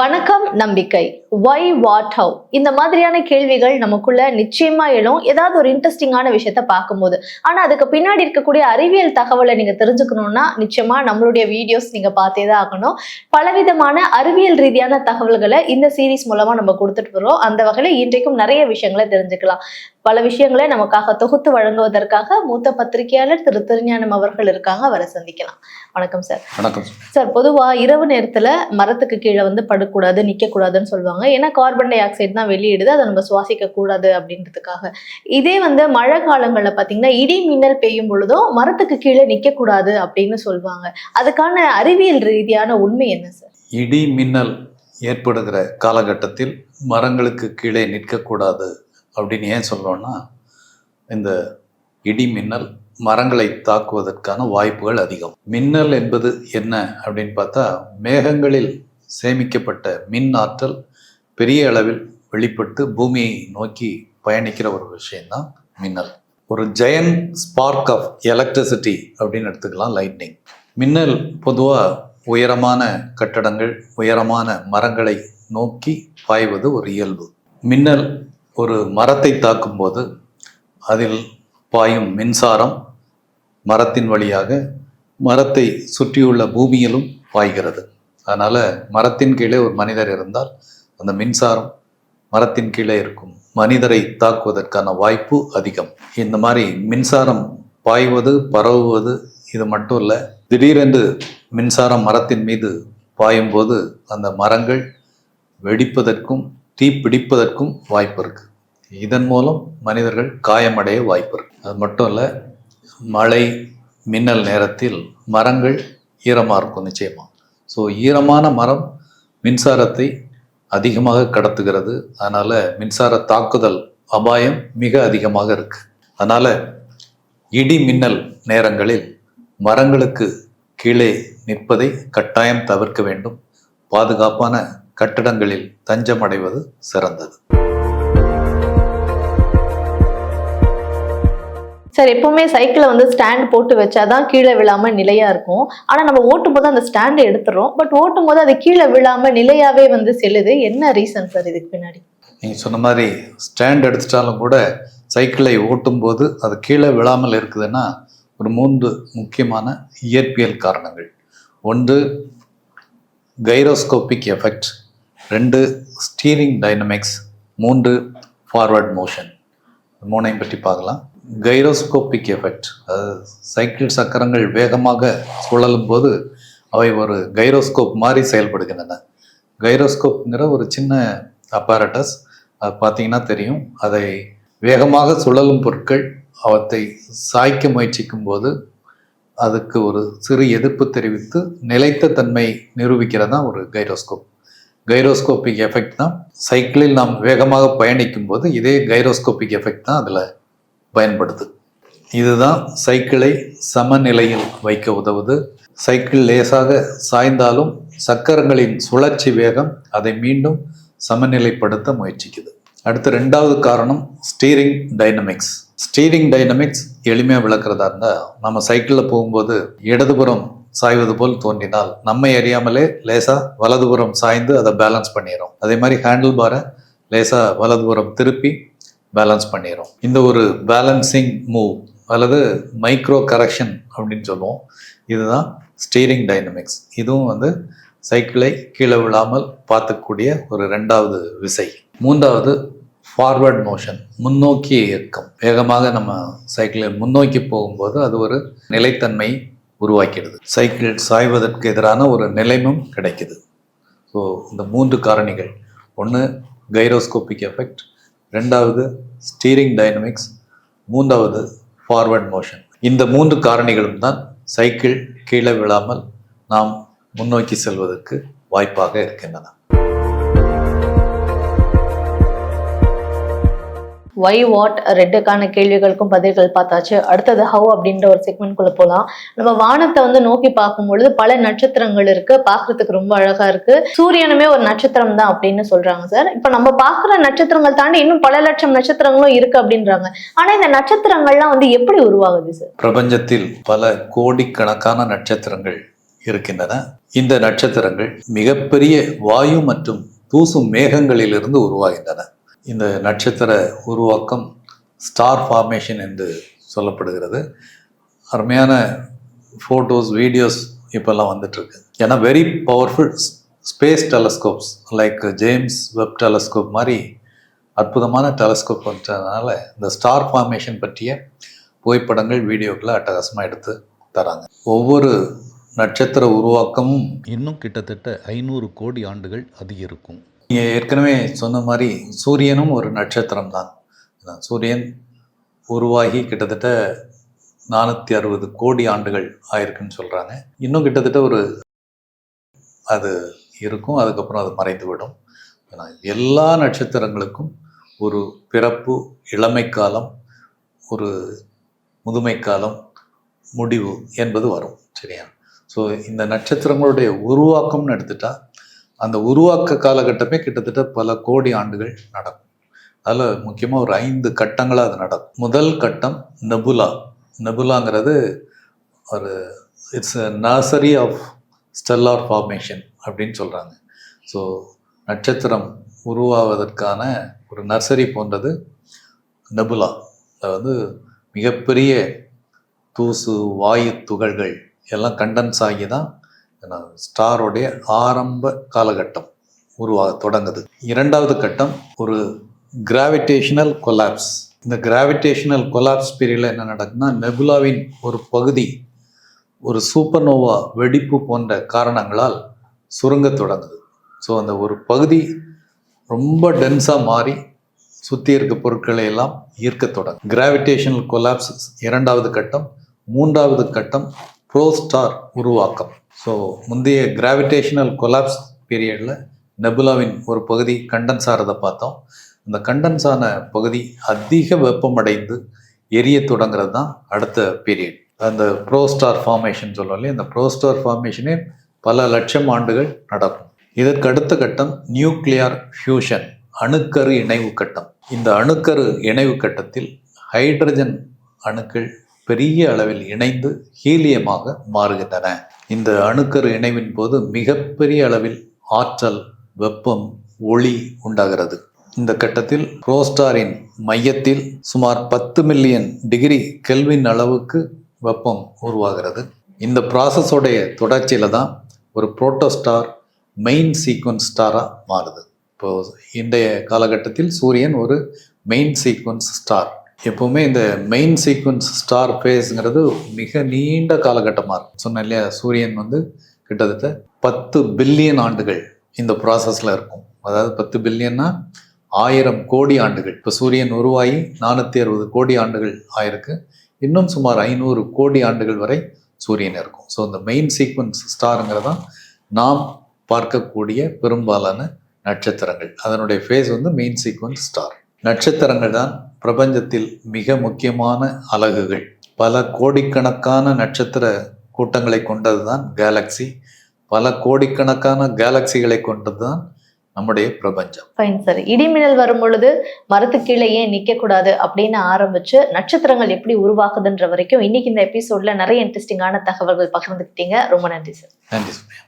வணக்கம். நம்பிக்கை. Why what have இந்த மாதிரியான கேள்விகள் நமக்குள்ள நிச்சயமா எழும். ஏதாவது ஒரு இன்ட்ரெஸ்டிங்கான விஷயத்த பார்க்கும்போது. ஆனா அதுக்கு பின்னாடி இருக்கக்கூடிய அறிவியல் தகவலை நீங்க தெரிஞ்சுக்கணும்னா நிச்சயமா நம்மளுடைய வீடியோஸ் நீங்க பார்த்தே தான் ஆகணும். பலவிதமான அறிவியல் ரீதியான தகவல்களை இந்த சீரிஸ் மூலமா நம்ம கொடுத்துட்டு வரோம் அந்த வகையில இன்றைக்கும் நிறைய விஷயங்களை தெரிஞ்சுக்கலாம். பல விஷயங்களை நமக்காக தொகுத்து வழங்குவதற்காக மூத்த பத்திரிகையாளர் திரு திருஞானம் அவர்கள் இருக்காங்க. அவரை சந்திக்கலாம். வணக்கம் சார். வணக்கம் சார். பொதுவா இரவு நேரத்துல மரத்துக்கு கீழே வந்து படக்கூடாது நிக்க கூடாதுன்னு சொல்லுவாங்க. ஏன்னா கார்பன் டை ஆக்சைடு தான் வெளியிடுது. அதை நம்ம சுவாசிக்க கூடாது அப்படின்றதுக்காக. இதே வந்து மழை காலங்களில் பார்த்தீங்கன்னா இடி மின்னல் பெய்யும் பொழுதும் மரத்துக்கு கீழே நிற்கக்கூடாது அப்படின்னு சொல்லுவாங்க. அதுக்கான அறிவியல் ரீதியான உண்மை என்ன சார் இடி மின்னல் ஏற்படுகிற காலகட்டத்தில் மரங்களுக்கு கீழே நிற்கக்கூடாது அப்படின்னு ஏன் சொல்கிறோன்னா இந்த இடி மின்னல் மரங்களை தாக்குவதற்கான வாய்ப்புகள் அதிகம். மின்னல் என்பது என்ன அப்படின்னு பார்த்தா மேகங்களில் சேமிக்கப்பட்ட மின் ஆற்றல் பெரிய அளவில் வெளிப்பட்டு பூமியை நோக்கி பயணிக்கிற ஒரு விஷயம்தான் மின்னல். ஒரு ஜெயன் ஸ்பார்க் ஆஃப் எலக்ட்ரிசிட்டி அப்படின்னு எடுத்துக்கலாம் லைட்னிங் மின்னல் பொதுவாக உயரமான கட்டடங்கள் உயரமான மரங்களை நோக்கி பாய்வது ஒரு இயல்பு. மின்னல் ஒரு மரத்தை தாக்கும்போது அதில் பாயும் மின்சாரம் மரத்தின் வழியாக மரத்தை சுற்றியுள்ள பூமியிலும் பாய்கிறது. அதனால் மரத்தின் கீழே ஒரு மனிதர் இருந்தால் அந்த மின்சாரம் மரத்தின் கீழே இருக்கும். மனிதரை தாக்குவதற்கான வாய்ப்பு அதிகம். இந்த மாதிரி மின்சாரம் பாய்வது பரவுவது இது மட்டும் இல்லை திடீரென்று மின்சாரம் மரத்தின் மீது பாயும்போது அந்த மரங்கள் வெடிப்பதற்கும் தீ பிடிப்பதற்கும் வாய்ப்பு இருக்கு. இதன் மூலம் மனிதர்கள் காயமடைய வாய்ப்பு இருக்கு. அது மட்டும் இல்லை மழை மின்னல் நேரத்தில் மரங்கள் ஈரமாக இருக்கும் நிச்சயமாக ஸோ ஈரமான மரம் மின்சாரத்தை அதிகமாக கடத்துகிறது. அதனால் மின்சார தாக்குதல் அபாயம் மிக அதிகமாக இருக்குது அதனால் இடி மின்னல் நேரங்களில் மரங்களுக்கு கீழே நிற்பதை கட்டாயம் தவிர்க்க வேண்டும். பாதுகாப்பான கட்டிடங்களில் தஞ்சம் அடைவது சிறந்தது. சார் எப்பவுமே சைக்கிளை வந்து ஸ்டாண்ட் போட்டு வச்சாதான் கீழே விழாம நிலையா இருக்கும். ஆனா நம்ம ஓட்டும் போது அந்த ஸ்டாண்டை எடுத்துறோம். பட் ஓட்டும் போது அது கீழே விழாம நிலையாவே வந்து செல்லுது. என்ன ரீசன் சார் இதுக்கு பின்னாடி? நீங்கள் சொன்ன மாதிரி ஸ்டாண்ட் எடுத்துட்டாலும் கூட சைக்கிளை ஓட்டும்போது அது கீழே விழாமல் இருக்குதுன்னா ஒரு மூன்று முக்கியமான இயற்பியல் காரணங்கள். ஒன்று கைரோஸ்கோபிக் எஃபெக்ட் ரெண்டு ஸ்டீரிங் டைனமிக்ஸ் மூன்று ஃபார்வர்ட் மோஷன் மூணையும் பற்றி பார்க்கலாம். கைரோஸ்கோப்பிக் எஃபெக்ட் அது சைக்கிள் சக்கரங்கள் வேகமாக சுழலும் போது அவை ஒரு கைரோஸ்கோப் மாதிரி செயல்படுகின்றன. கைரோஸ்கோப்ங்கிற ஒரு சின்ன அப்பாரட்டஸ் அது பார்த்தீங்கன்னா தெரியும். அதை வேகமாக சுழலும் பொருட்கள் அவற்றை சாய்க்க முயற்சிக்கும் போது அதுக்கு ஒரு சிறு எதிர்ப்பு தெரிவித்து நிலைத்த தன்மை நிரூபிக்கிறதா ஒரு கைரோஸ்கோப். கைரோஸ்கோப்பிக் எஃபெக்ட் தான். சைக்கிளில் நாம் வேகமாக பயணிக்கும் போது இதே கைரோஸ்கோப்பிக் எஃபெக்ட் தான் அதில் பயன்படுது. இதுதான் சைக்கிளை சமநிலையில் வைக்க உதவுது. சைக்கிள் லேசாக சாய்ந்தாலும் சக்கரங்களின் சுழற்சி வேகம் அதை மீண்டும் சமநிலைப்படுத்த முயற்சிக்குது. அடுத்து ரெண்டாவது காரணம் ஸ்டீரிங் டைனமிக்ஸ். ஸ்டீரிங் டைனமிக்ஸ் எளிமையாக விளக்குறதா இருந்தால் நம்ம சைக்கிளில் போகும்போது இடதுபுறம் சாய்வது போல் தோன்றினால் நம்மை அறியாமலே லேசாக வலதுபுறம் சாய்ந்து அதை பேலன்ஸ் பண்ணிடுறோம். அதே மாதிரி ஹேண்டில் பாரை லேசாக வலதுபுறம் திருப்பி பேலன்ஸ் பண்ணிடும் இந்த ஒரு பேலன்சிங் மூவ் அல்லது மைக்ரோ கரெக்ஷன் அப்படின்னு சொல்லுவோம். இதுதான் ஸ்டீரிங் டைனமிக்ஸ் இதுவும் வந்து சைக்கிளை கீழே விழாமல் பார்த்துக்கூடிய ஒரு ரெண்டாவது விசை. மூன்றாவது ஃபார்வர்ட் மோஷன் முன்னோக்கி இயக்கம். வேகமாக நம்ம சைக்கிளை முன்னோக்கி போகும்போது அது ஒரு நிலைத்தன்மை உருவாக்கிடுது சைக்கிள் சாய்வதற்கு எதிரான ஒரு நிலைமும் கிடைக்குது. ஸோ இந்த மூன்று காரணிகள். ஒன்று கைரோஸ்கோபிக் எஃபெக்ட் ரெண்டாவது ஸ்டீரிங் டைனமிக்ஸ் மூன்றாவது ஃபார்வர்ட் மோஷன் இந்த மூன்று காரணிகளும் தான் சைக்கிள் கீழே விழாமல் நாம் முன்னோக்கி செல்வதற்கு வாய்ப்பாக இருக்கின்றன. ஒய் வாட் ரெட்டுக்கான கேள்விகளுக்கும் பதில்கள் பார்த்தாச்சு. அடுத்தது ஹவ் அப்படின்ற ஒரு செக்மெண்ட் குள்ள போலாம். நம்ம வானத்தை வந்து நோக்கி பார்க்கும் பொழுது பல நட்சத்திரங்கள் இருக்கு. பாக்குறதுக்கு ரொம்ப அழகா இருக்கு. சூரியனுமே ஒரு நட்சத்திரம் தான் அப்படின்னு சொல்றாங்க சார் இப்ப நம்ம பார்க்குற நட்சத்திரங்கள் தாண்டி இன்னும் பல லட்சம் நட்சத்திரங்களும் இருக்கு அப்படின்றாங்க. ஆனா இந்த நட்சத்திரங்கள்லாம் வந்து எப்படி உருவாகுது சார் பிரபஞ்சத்தில் பல கோடிக்கணக்கான நட்சத்திரங்கள் இருக்கின்றன. இந்த நட்சத்திரங்கள் மிகப்பெரிய வாயு மற்றும் தூசு மேகங்களிலிருந்து உருவாகின்றன. இந்த நட்சத்திர உருவாக்கம் ஸ்டார் ஃபார்மேஷன் என்று சொல்லப்படுகிறது. அருமையான ஃபோட்டோஸ் வீடியோஸ் இப்போல்லாம் வந்துட்டுருக்கு. ஏன்னா very powerful space telescopes like James Webb telescope மாதிரி அற்புதமான டெலஸ்கோப் வந்ததுனால இந்த ஸ்டார் ஃபார்மேஷன் பற்றிய புகைப்படங்கள் வீடியோக்களை அட்டகாசமாக எடுத்து தராங்க. ஒவ்வொரு நட்சத்திர உருவாக்கமும் இன்னும் கிட்டத்தட்ட ஐநூறு கோடி ஆண்டுகள் அது இருக்கும். நீங்கள் ஏற்கனவே சொன்ன மாதிரி சூரியனும் ஒரு நட்சத்திரம் தான் சூரியன் உருவாகி கிட்டத்தட்ட நானூற்றி அறுபது கோடி ஆண்டுகள் ஆயிருக்குன்னு சொல்கிறாங்க இன்னும் கிட்டத்தட்ட ஒரு அது இருக்கும். அதுக்கப்புறம் அது மறைந்து விடும் எல்லா நட்சத்திரங்களுக்கும் ஒரு பிறப்பு இளமை காலம் ஒரு முதுமை காலம் முடிவு என்பது வரும். சரியா? ஸோ இந்த நட்சத்திரங்களுடைய உருவாக்கம்னு எடுத்துட்டால் அந்த உருவாக்க காலகட்டமே கிட்டத்தட்ட பல கோடி ஆண்டுகள் நடக்கும். அதில் முக்கியமாக ஒரு ஐந்து கட்டங்களாக அது நடக்கும். முதல் கட்டம் நெபுலா. நெபுலாங்கிறது ஒரு it's nursery of stellar formation அப்படின்னு சொல்கிறாங்க ஸோ நட்சத்திரம் உருவாவதற்கான ஒரு நர்சரி போன்றது நெபுலா. அது வந்து மிகப்பெரிய தூசு வாயு துகள்கள் எல்லாம் கண்டன்ஸ் ஆகி தான் ஸ்டாரோடைய ஆரம்ப காலகட்டம் உருவாக தொடங்குது. இரண்டாவது கட்டம் ஒரு கிராவிடேஷனல் கொலாப்ஸ் இந்த கிராவிடேஷனல் கொலாப்ஸ் பீரியடில் என்ன நடக்குதுன்னா நெபுலாவின் ஒரு பகுதி ஒரு சூப்பர்னோவா வெடிப்பு போன்ற காரணங்களால் சுருங்க தொடங்குது. ஸோ அந்த ஒரு பகுதி ரொம்ப டென்ஸாக மாறி சுற்றி இருக்க பொருட்களை எல்லாம் ஈர்க்க தொடங்கும் கிராவிடேஷனல் கொலாப்ஸ் இரண்டாவது கட்டம் மூன்றாவது கட்டம் ப்ரோஸ்டார் உருவாக்கம். ஸோ முந்தைய கிராவிடேஷனல் கொலாப்ஸ் பீரியடில் நெபுலாவின் ஒரு பகுதி கண்டன்ஸ் ஆகிறத பார்த்தோம். அந்த கண்டன்ஸ் ஆன பகுதி அதிக வெப்பமடைந்து எரிய தொடங்குறது தான் அடுத்த பீரியட் அந்த ப்ரோஸ்டார் ஃபார்மேஷன் சொல்லுவோம் இல்லையா? அந்த ப்ரோஸ்டார் ஃபார்மேஷனே பல லட்சம் ஆண்டுகள் நடக்கும். இதற்கு அடுத்த கட்டம் நியூக்ளியார் ஃபியூஷன் அணுக்கரு இணைவு கட்டம். இந்த அணுக்கரு இணைவு கட்டத்தில் ஹைட்ரஜன் அணுக்கள் பெரிய அளவில் இணைந்து ஹீலியமாக மாறுகின்றன. இந்த அணுக்கரு இணைவின் போது மிகப்பெரிய அளவில் ஆற்றல் வெப்பம் ஒளி உண்டாகிறது. இந்த கட்டத்தில் புரோஸ்டாரின் மையத்தில் சுமார் பத்து மில்லியன் டிகிரி கெல்வின் அளவுக்கு வெப்பம் உருவாகிறது. இந்த ப்ராசஸோடைய தொடர்ச்சியில் தான் ஒரு புரோட்டோஸ்டார் மெயின் சீக்வன்ஸ் ஸ்டாராக மாறுது. இப்போ இன்றைய காலகட்டத்தில் சூரியன் ஒரு மெயின் சீக்வன்ஸ் ஸ்டார் எப்போவுமே இந்த மெயின் சீக்வன்ஸ் ஸ்டார் ஃபேஸுங்கிறது மிக நீண்ட காலகட்டமாக இருக்கும். சொன்னேன் இல்லையா சூரியன் வந்து கிட்டத்தட்ட பத்து பில்லியன் ஆண்டுகள் இந்த ப்ராசஸில் இருக்கும். அதாவது பத்து பில்லியன்னா ஆயிரம் கோடி ஆண்டுகள். இப்போ சூரியன் உருவாகி நானூற்றி அறுபது கோடி ஆண்டுகள் ஆயிருக்கு. இன்னும் சுமார் ஐநூறு கோடி ஆண்டுகள் வரை சூரியன் இருக்கும். ஸோ இந்த மெயின் சீக்வன்ஸ் ஸ்டாருங்கிறதான் நாம் பார்க்கக்கூடிய பெரும்பாலான நட்சத்திரங்கள். அதனுடைய ஃபேஸ் வந்து மெயின் சீக்வன்ஸ் ஸ்டார் நட்சத்திரங்கள் தான் பிரபஞ்சத்தில் மிக முக்கியமான அலகுகள். பல கோடிக்கணக்கான நட்சத்திர கூட்டங்களை கொண்டது தான் கேலக்ஸி பல கோடிக்கணக்கான கேலக்சிகளை கொண்டது தான் நம்முடைய பிரபஞ்சம். ஃபைன் சார் இடிமின்னல் வரும் பொழுது மரத்து கீழே ஏன் நிக்க கூடாது அப்படின்னு ஆரம்பிச்சு நட்சத்திரங்கள் எப்படி உருவாக்குதுன்ற வரைக்கும் இன்னைக்கு இந்த எபிசோட்ல நிறைய இன்ட்ரெஸ்டிங்கான தகவல்கள் பகிர்ந்துக்கிட்டீங்க. ரொம்ப நன்றி சார் நன்றி சுமையா